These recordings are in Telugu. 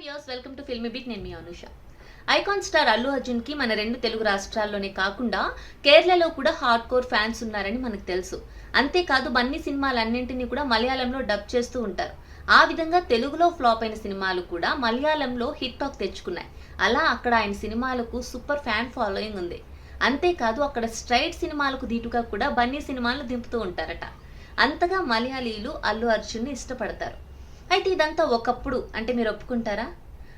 Views welcome to Filmibeat నేను మీ అనుష. ఐకాన్ స్టార్ అల్లు అర్జున్కి మన రెండు తెలుగు రాష్ట్రాల్లోనే కాకుండా కేరళలో కూడా హార్డ్ కోర్ ఫ్యాన్స్ ఉన్నారని మనకు తెలుసు. అంతేకాదు బన్నీ సినిమాలన్నింటినీ కూడా మలయాళంలో డబ్ చేస్తూ ఉంటారు. ఆ విధంగా తెలుగులో ఫ్లాప్ అయిన సినిమాలు కూడా మలయాళంలో హిట్ టాక్ తెచ్చుకున్నాయి. అలా అక్కడ ఆయన సినిమాలకు సూపర్ ఫ్యాన్ ఫాలోయింగ్ ఉంది. అంతేకాదు అక్కడ స్ట్రైట్ సినిమాలకు దీటుగా కూడా బన్నీ సినిమాలు దింపుతూ ఉంటారట. అంతగా మలయాళీలు అల్లు అర్జున్ని ఇష్టపడతారు. అయితే ఇదంతా ఒకప్పుడు అంటే మీరు ఒప్పుకుంటారా?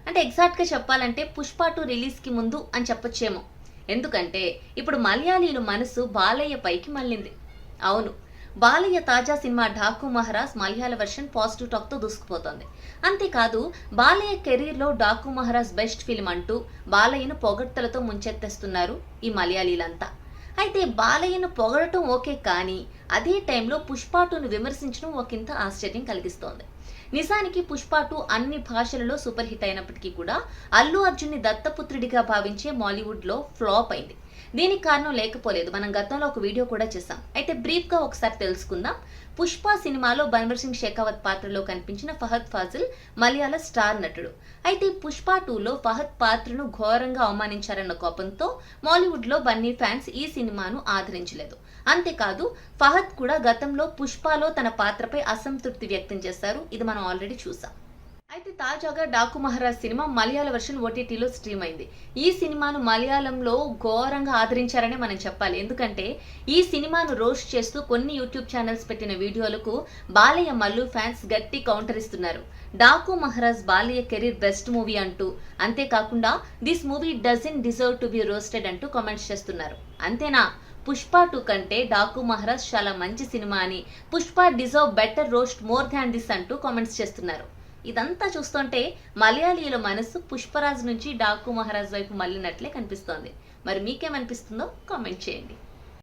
అంటే ఎగ్జాక్ట్గా చెప్పాలంటే పుష్ప టూ రిలీజ్కి ముందు అని చెప్పొచ్చేమో. ఎందుకంటే ఇప్పుడు మలయాళీలు మనసు బాలయ్య పైకి మళ్ళింది. అవును బాలయ్య తాజా సినిమా ఢాకు మహారాజ్ మలయాళ వెర్షన్ పాజిటివ్ టాక్తో దూసుకుపోతోంది. అంతేకాదు బాలయ్య కెరీర్లో డాకు మహారాజ్ బెస్ట్ ఫిల్మ్ అంటూ బాలయ్యను పొగడ్తలతో ముంచెత్తేస్తున్నారు ఈ మలయాళీలంతా. అయితే బాలయ్యను పొగడటం ఓకే కానీ అదే టైంలో పుష్పాటును టూను విమర్శించడం ఒకంత ఆశ్చర్యం కలిగిస్తోంది. నిజానికి పుష్పాటు టూ అన్ని భాషలలో సూపర్ హిట్ అయినప్పటికీ కూడా అల్లు అర్జున్ని దత్తపుత్రుడిగా భావించే మాలీవుడ్లో ఫ్లాప్ అయింది. దీనికి కారణం లేకపోలేదు. మనం గతంలో ఒక వీడియో కూడా చేసాం అయితే బ్రీఫ్గా ఒకసారి తెలుసుకుందాం. పుష్ప సినిమాలో బన్వర్ సింగ్ షెకావత్ పాత్రలో కనిపించిన ఫహద్ ఫాజిల్ మలయాళ స్టార్ నటుడు. అయితే పుష్ప టూలో ఫహద్ పాత్రను ఘోరంగా అవమానించారన్న కోపంతో మాలీవుడ్లో బన్నీ ఫ్యాన్స్ ఈ సినిమాను ఆదరించలేదు. అంతేకాదు ఫహద్ కూడా గతంలో పుష్పలో తన పాత్రపై అసంతృప్తి వ్యక్తం చేశారు. ఇది మనం ఆల్రెడీ చూసాం తాజాగా డాకు మహారాజ్ సినిమా మలయాళ వెర్షన్ ఓటీటీలో స్ట్రీమ్ అయింది. ఈ సినిమాను మలయాళంలో ఘోరంగా ఆదరించారనే మనం చెప్పాలి. ఎందుకంటే ఈ సినిమాను రోస్ట్ చేస్తూ కొన్ని యూట్యూబ్ ఛానల్స్ పెట్టిన వీడియోలకు బాలయ్య మల్లు ఫ్యాన్స్ గట్టి కౌంటర్ ఇస్తున్నారు. Daaku Maharaaj Balayya career best movie అంటూ అంతేకాకుండా this movie doesn't deserve to be roasted అంటూ కామెంట్స్ చేస్తున్నారు. అంతేనా? పుష్ప టూ కంటే డాకు మహారాజ్ చాలా మంచి సినిమా అని Pushpa deserve better roast more than this అంటూ కామెంట్స్ చేస్తున్నారు. ఇదంతా చూస్తుంటే మలయాళీల మనసు పుష్పరాజ్ నుంచి డాకు మహారాజ్ వైపు మళ్ళినట్లే కనిపిస్తోంది. మరి మీకేమనిపిస్తుందో కామెంట్ చేయండి.